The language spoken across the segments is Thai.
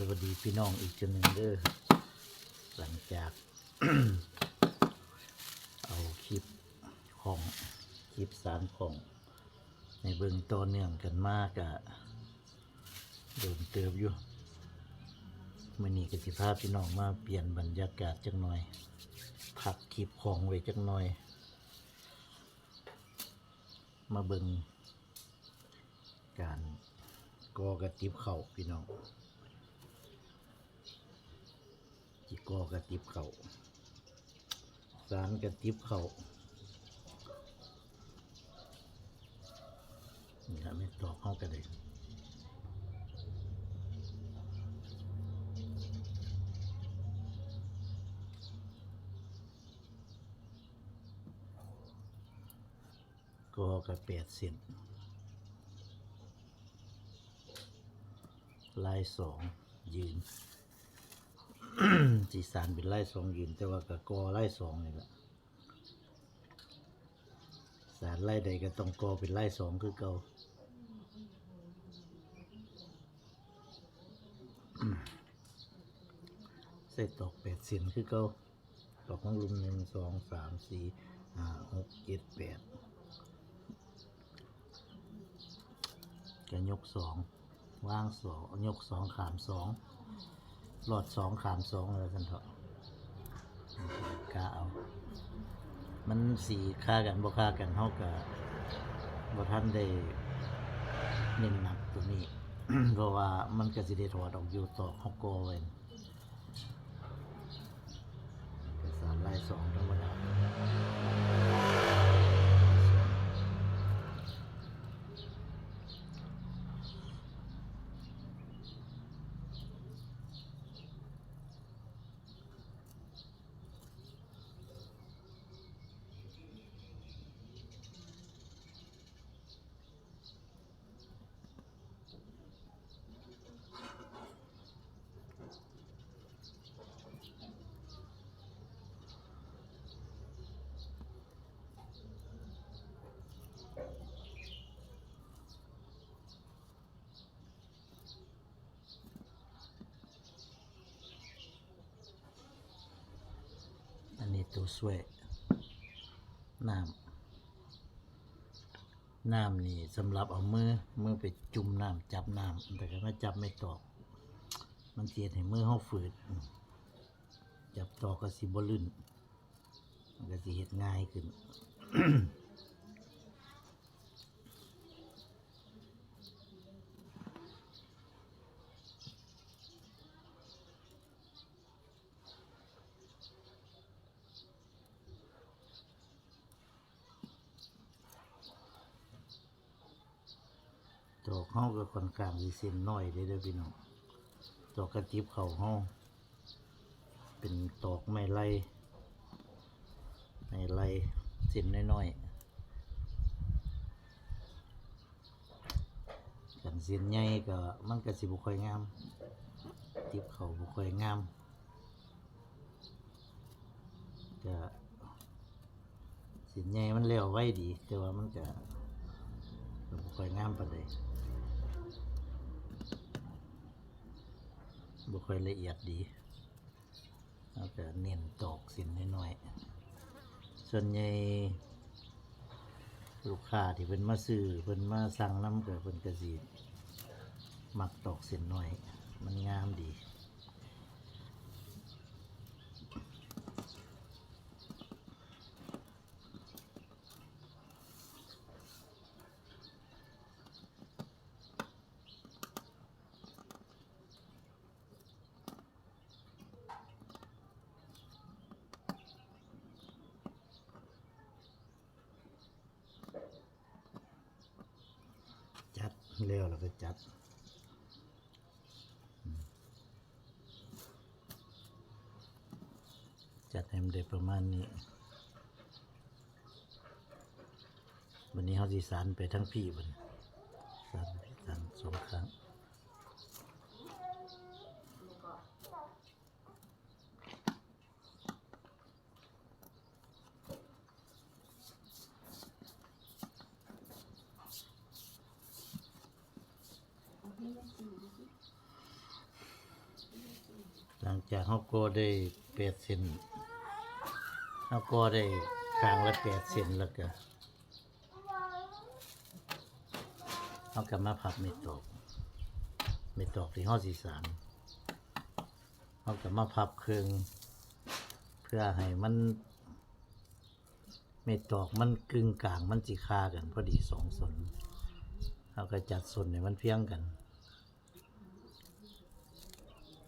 สวัสดีพี่น้องอีกจันหนึ่งเด้อหลังจาก เอาคลิปของคลิปสารของ ในเบื้องต้นเนื่องกันมากอะโดนเติบอยู่มื่อนี้กสิพาพพี่น้องมาเปลี่ยนบรรยากาศจักหน่อยพักคลิปของไว้จักหน่อย มาเบิ่งการกอกระติบเข่าพี่น้องจิ กอกระติบเข่าสารกระติบเข่านี่ละไม่ตอกเข้ากันเลยกอกระแปดเซนลายสองยืน สีสารเป็นไล่สองยืนแต่ว่ากะกอไล่สองนี่แหละสารไล่ใดก็ต้องกอเป็นไล่สองคือเก่าอืมใส่ตอกแปดเส้นคือเก่าตอกของลุมหนึ่งสองสามสี่ห้าหกเจ็ดแปดก็ยกสองว่างสองยกสองขามสอง หลอดสองขามสองเลยสันเถอะกาเอา มันสีค่ากันบ่ค่ากันเท่ากับบ่ท่านได้เน้นหนักตัวนี้ เพราะว่ามันก็สิเดถอดออกอยู่ต่อฮอกโกเวนก็สารลายสองธรรมดาอันนี้ ตัวสวยน้ำน้ำนี่สำหรับเอามือมือไปจุ่มน้ำจับน้ำแต่ก็ไม่จับไม่ตอก มันเสียให้มือเขาฝืด จับตอกก็สิบลื่นมันก็สิเฮ็ดง่ายขึ้น ตอกเฮาก็ค่อนข้างสิเส้นน้อยเด้อเด้อพี่น้องตอกกระติบเข่าเฮาเป็นตอกไม้ไล่ไม้ไล่เส้นน้อยๆกันเส้นใหญ่ก็มันก็สิบ่ค่อยงาม ติบเข่าบ่ค่อยงามก็เส้นใหญ่มันแล้วไว้ดี แต่ว่ามันก็บ่ค่อยงามปานใด บุค่อยละเอียดดีแล้วก็เน้นตอกสินน้อยๆ ส่วนใหญ่ลูกค้าที่เพิ่นมาซื้อเพิ่นมาสั่งน้ำเก็เพิ่นกระสีหมักตอกสินน้อย มันงามดีเร็วแล้วก็ จัดจัดให้มันได้ประมาณนี้วันนี้เขาสีสารไปทั้งพี่บันสารสารสองครั้ง เอาให้แม่สีดูสิ หลังจากเขาก็ ได้แปดเซนเขาก็ได้คางละแปดเซนแล้วก็เขากลับมาพับเม็ดตอกเม็ดตอกที่ห้อสีสามเขากลับมาพับเครื่องเพื่อให้มันเม็ดตอกมันกึ่งกลางมันจีคากัน พอดีสองส่วนเราก็จัดส่วนให้มันเพียงกัน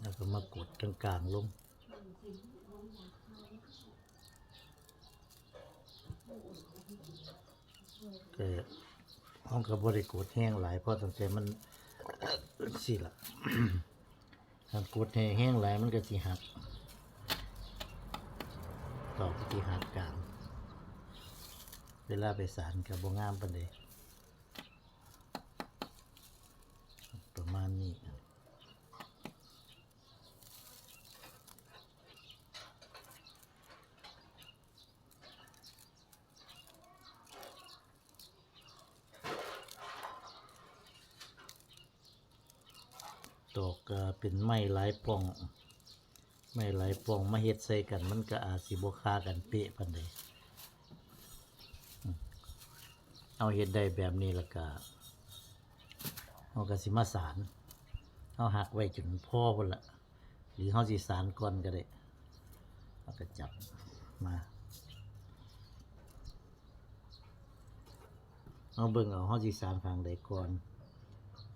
แล้วก็มากดกลางๆลง ก็ห้องกับบริกดแห้งหลายเพราะตั้งแต่มันสิละถ้ากดแห้งหลายมันก็สิหักต่อก็สิหักกลางเวลาไปสารกับบงามปันเลยประมาณนี้ ตอกก็เป็น ไม้หลายป่อง ไม้หลายป่องมาเฮ็ดใส่กัน มันก็อาจสิบ่คากันเป๊ะปานใดเอาเฮ็ดได้แบบนี้ล้วก็เอาก็สิมาสารเอาหักไว้จนพ่อพุ่นละหรือเฮาสิสารก่อนก็ได้เอาก็จับมาเอาเบิ่งเอาเฮาสิสารข้างใดก่อน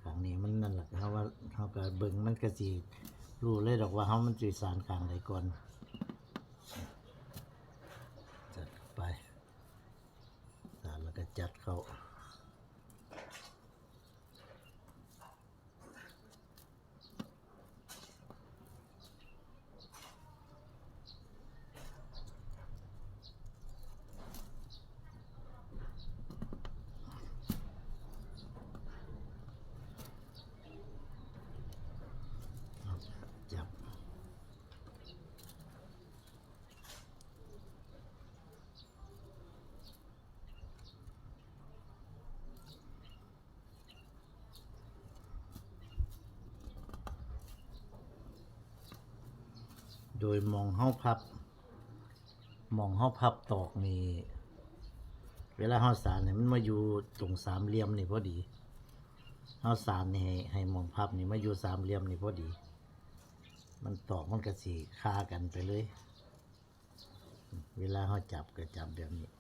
ขางนี้มันนั่นแหละเขาว่าเขาก็เบิ่งมันก็สิรู้เลยดอกว่าเขามันสื่อสารขางใดก่อนจัดไปสารแล้วก็จัดเข้าจับโด ยมองเฮาพับ มองเฮาพับตอกนี่เวลาเฮาสารเนี่ยมันมาอยู่ตรงสามเหลี่ยมนี่พอดีเฮาสารนี่ให้ให้มองพับนี่มาอยู่สามเหลี่ยมนี่พอดี มันตอกมันก็สีคากันไปเลย เวลาเขาจับก็จับแบบนี้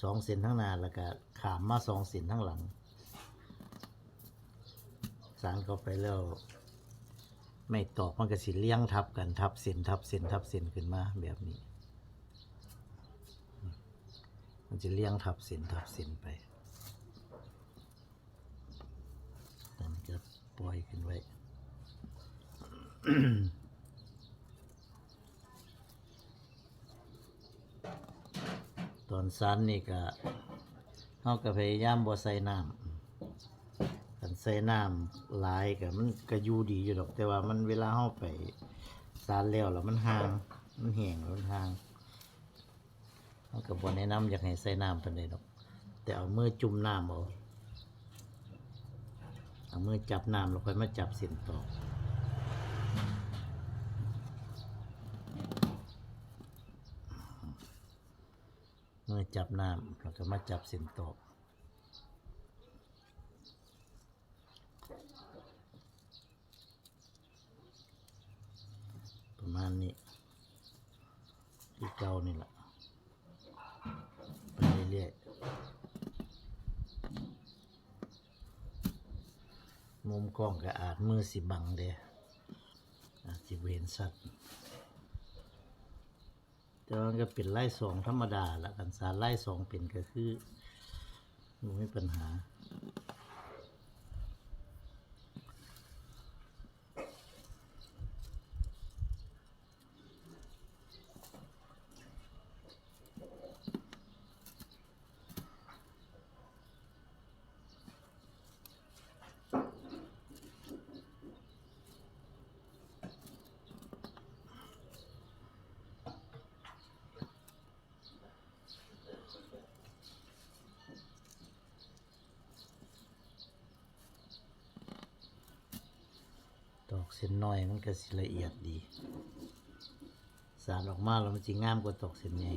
สองเส้นทั้งหน้าแล้วก็ขามมาสองเส้นทั้งหลัง สารเข้าไปแล้ว ไม่ตอกมันก็สิเลี้ยงทับกันทับเส้นทับเส้นทับเส้นขึ้นมาแบบนี้ มันจะเลี้ยงทับเส้นทับเส้นไปมันจะปล่อยขึ้นไว้ตอนสันนี่ก็เฮาก็พยายามบ่ใส่น้ำ ใส่น้ำหลายก็มันก็อยู่ดีอยู่ดอกแต่ว่ามันเวลาเฮาไปสารแล้วแล้วมันห่าง มันแห้งแล้วมันห่างเฮาก็บ่แนะนำอยากให้ใส่น้ำปานใดดอก แต่เอามือจุ่มน้ำเอาเอามือจับน้ำแล้วค่อยมาจับเส้นตอกเมื่อจับน้ำเราก็มาจับเส้นตอกประมาณนี้ที่เก่านี่แหละไปเรื่อยๆมุมกล้องก็อาจมือสิบังเด้อาจสิเวนสัตว์แต่มันก็เป็นไล่สองธรรมดาละกันสารไล่สองเป็นก็คือมันไม่ปัญหา เส้นน้อยมันก็สิละเอียดดี สารออกมาแล้วมันจะงามกว่าตอกเส้นใหญ่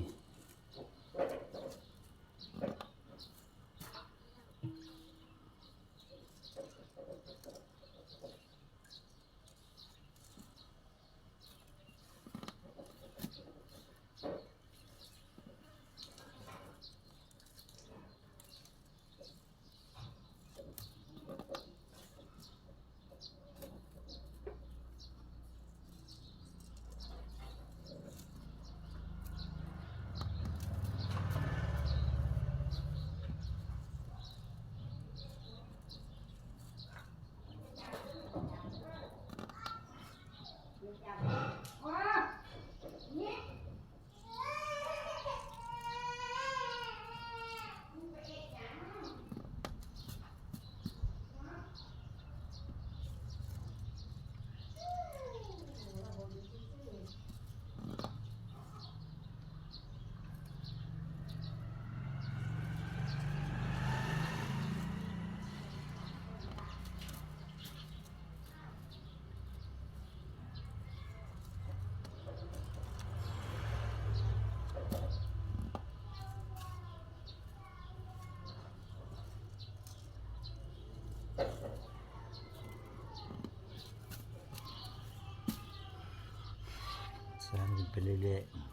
ไปเรื่อยๆ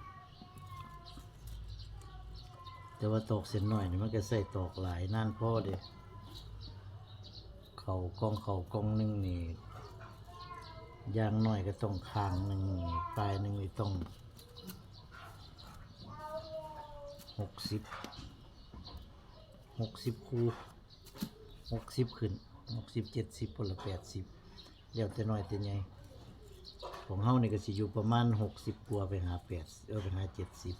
แต่ว่าตอกเส้นหน่อยนี่มันก็ใส่ตอกหลายนั่นพ่อเด้เขากองเขากองหนึงนี่ยางหน้อยก็ต้องคางหนึ่งปลายหนึ่งนี่ต้องหกสิบหกสิบคูหกสิบขึ้นหกสิบเจ็ดสิบพละแปดสิบเดี๋ยวแต่น้อยแต่ใหญ่ ของเฮานี่ก็สิอยู่ประมาณหกสิบกว่าไปหาแปดเออไปหาเจ็ดสิบ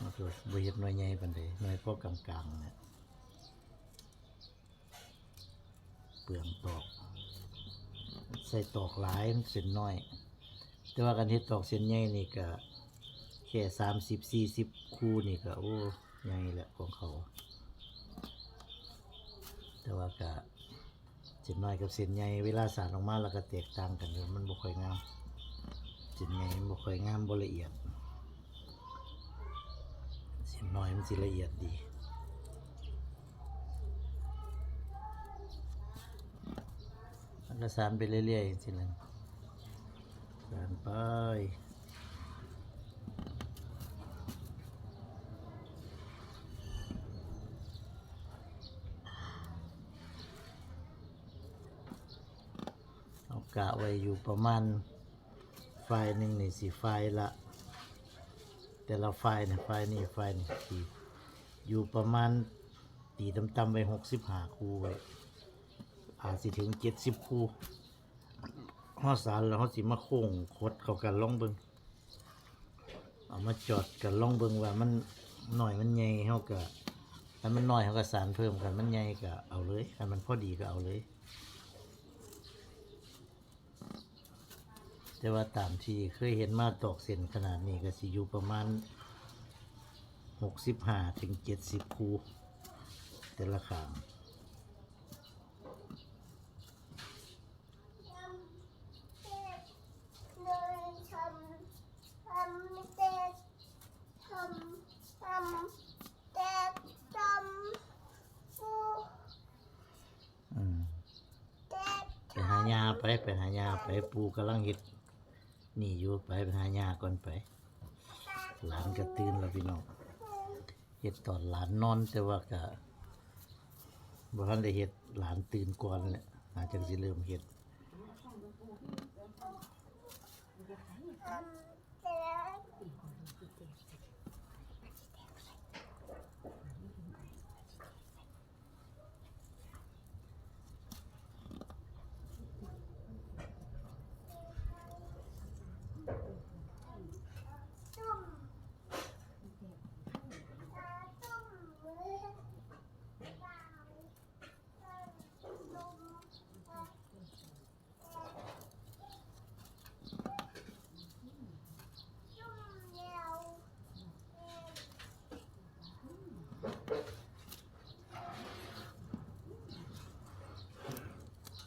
มันก็บ่เฮ็ดหน่วยใหญ่ปานใดหน่วยพอกลางๆนี่ยเปลืองตอก ใส่ตอกหลายมันเส้นน้อย แต่ว่าการเฮ็ดตอกเส้นใหญ่นี่ก็แค่สามสิบสี่สิบคู่นี่ก็โอ้ใหญ่แหละของเขา แต่ว่าก็ เส้นน้อยกับเส้นใหญ่เวลาสารออกมาแล้วก็แตกต่างกันอยู่มันบ่ค่อยงามเส้นใหญ่มันบ่ค่อยงามบ่ละเอียดเส้นน้อยมันสิละเอียดดีมันก็สานไปเรื่อยๆจังซี่แหละสานไป กะไว้อยู่ประมาณไฟหนึ่งนี่สิไฟละ แต่ละไฟเนี่ยไฟนี่ไฟนี่สิอยู่ประมาณตีต่ำๆไปหกสิบห้าคูไว้อาจสิถึงเจ็ดสิบคูห้อสารแล้วเขาสิมาโค้งคดเข้ากันล่องเบิงเอามาจอดกันล่องเบิงว่ามันหน่อยมันใหญ่เขาก็ถ้ามันน้อยเขาก็สารเพิ่มกันมันใหญ่ก็เอาเลยถ้ามันพอดีก็เอาเลย แต่ว่าตามที่เคยเห็นมาตอกเส้นขนาดนี้ก็สิอยู่ประมาณหกสิบห้าถึงเจ็ดสิบคูแต่ละขางอืมไปหายาไปไปหายาไปปูกำลังเห็ด นี่อยู่ไปไปหายาก่อนไป หลานก็ตื่นแล้วพี่น้องเห็ดตอนหลานนอนแต่ว่าก็บ่ทันได้เห็ดหลานตื่นก่อนแหละอาจจะสิเริ่มเห็ด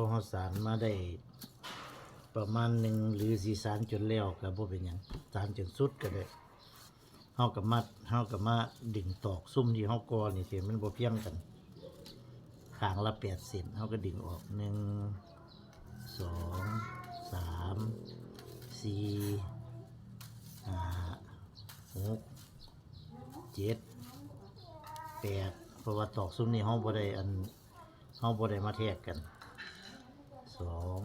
อเฮาสารมาได้ ประมาณหนึ่งหรือสีสารจนแล้วก็บ่เป็นหยังสารจนสุดก็ได้เฮากับมาเฮากับมาดึงตอกซุ่มที่เฮากอนี่เสิมันบ่เพียงกันขางละ8เซนเฮาก็ดึงออกหนึ่งสองสามสี่ห้าหกเจ็ดแปดเพราะว่าตอกซุ่มนี่เฮาบ่ได้อันเฮาบ่ได้มาแทกกัน สอง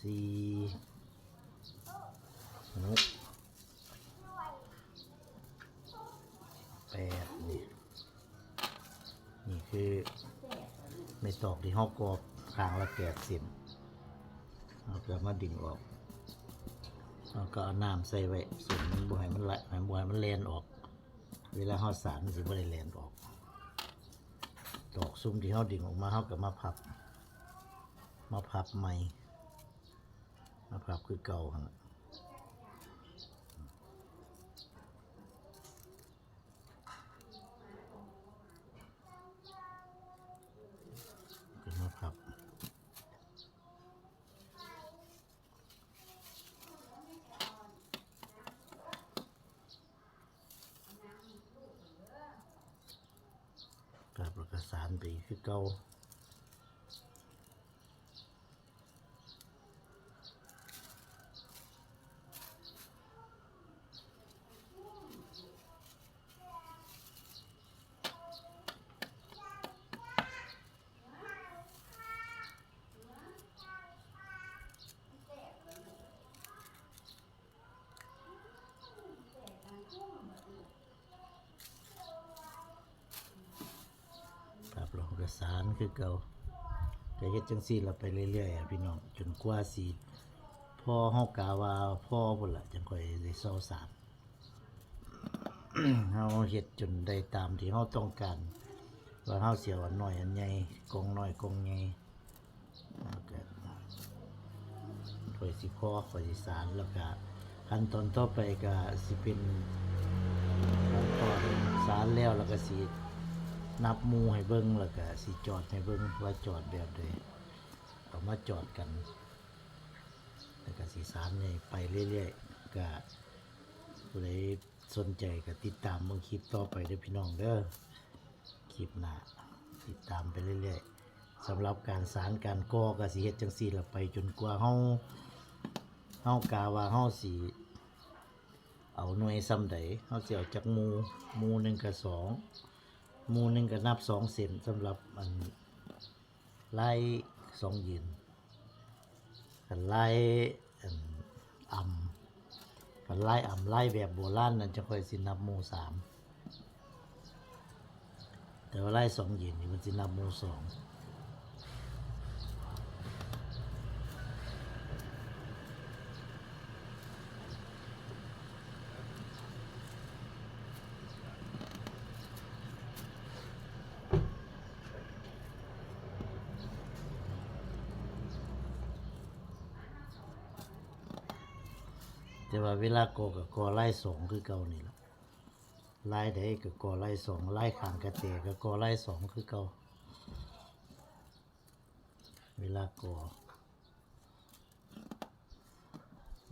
สี่หกแปดนี่นี่คือไม่ตอกที่เฮากรอบข้างละแปดเซนเราก็มาดึงออกเราก็เอาน้ำใส่ไว้ส่วนมันบ่ให้มันไหลมันบ่ให้มันแลนออก เวลาเฮาสารมันสิบ่ได้แลนออก ตอกซุ้มที่เขาดิ่งออกมาเขากับมาพับ มาพับใหม่ มาพับคือเก่าครับะก็มาพับ กับเอกสารไปคือเก่ากับเอก สารคือเก่าก็เฮ็ดจังซี่เราไปเรื่อยๆพี่น้องจนกว่าสิพ่อเฮากาว่าพ่อพุ่นล่ะจังค่อยได้เซาสารเฮาเฮ็ดจนได้ตามที่เฮาต้องการว่าเฮาเสียอันน้อยอันใหญ่กองน้อยกองใหญ่ก็ค่อยสิพ่อค่อยสิสารแล้วก็ขั้นตอนต่อไปก็สิเป็นขั้นตอนสารแล้วแล้วก็สิ นับมูให้เบิ่งแล้วก็สิจอดให้เบิ่งว่าจอดแบบใดเอามาจอดกัน แล้วก็สิสารนี่ไปเรื่อยๆก็ผู้ใดสนใจก็ติดตามเบิ่งคลิปต่อไปเด้อพี่น้องเด้อคลิปหน้าติดตามไปเรื่อยๆสำหรับการสารการก่อก็สิเฮ็ดจังซี่ละไปจนกว่าเฮาเฮากาว่าเฮาสิเอาหน่วยซ้ำใดเฮาสิเอาจากมูมูหนึ่งกับสอง มูหนึ่งก็นับสองเซนสำหรับอันไล่สองยืนกันไล่อันอ่ำกันไล่อ่ำไล่แบบโบราณนั่นจะค่อยสินับมูสามแต่ว่าไล่สองยืนนี่มันสินับมูสอง แต่ว่าเวลาโกกับกอไล่สองคือเก่านี่แหละไล่ใดก็กอไล่สองไล่ขางกระเตะก็กอไล่สองคือเก่าเวลากอ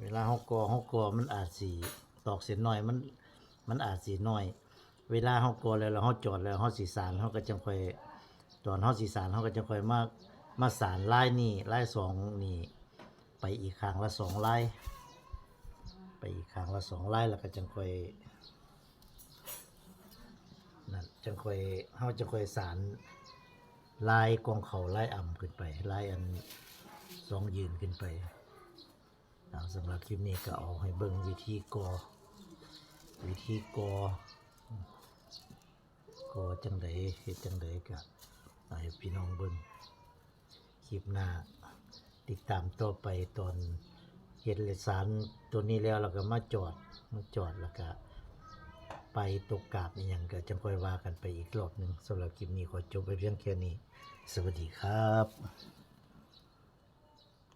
เวลาเฮากอเฮากอมันอาจสีตอกเส้นหน้อยมันมันอาจสีน้อย เวลาเฮากอแล้วแล้วเฮาจอดแล้วเฮาสีสารเฮาก็จังค่อยตอนเฮาสีสารเฮาก็จังค่อยมามาสารไล่นี่ไล่สองนี่ไปอีกข้างละสองไล่ ไปอีกข้งละสองไล่แล้วก็จังค่อยนั่นจังค่อยเฮาจะค่อยสารลายกองเขาลายอ่ำขึ้นไปลายอันสองยืนขึ้นไปเอาสำหรับคลิปนี้ก็เอาให้เบิ่งวิธีกอ วิธีกอ กอจังไดเฮ็ดจังไดก็เอาให้พี่น้องเบิ่งคลิปหน้าติดตามต่อไปตอน เห็นเลสารตัวนี้แล้วเราก็มาจอดมาจอดแล้วก็ไปตกกาบอย่างก็จะค่อยว่ากันไปอีกรอบหนึ่งสำหรับคลิปนี้ขอจบไปเพียงแค่นี้ สวัสดีครับ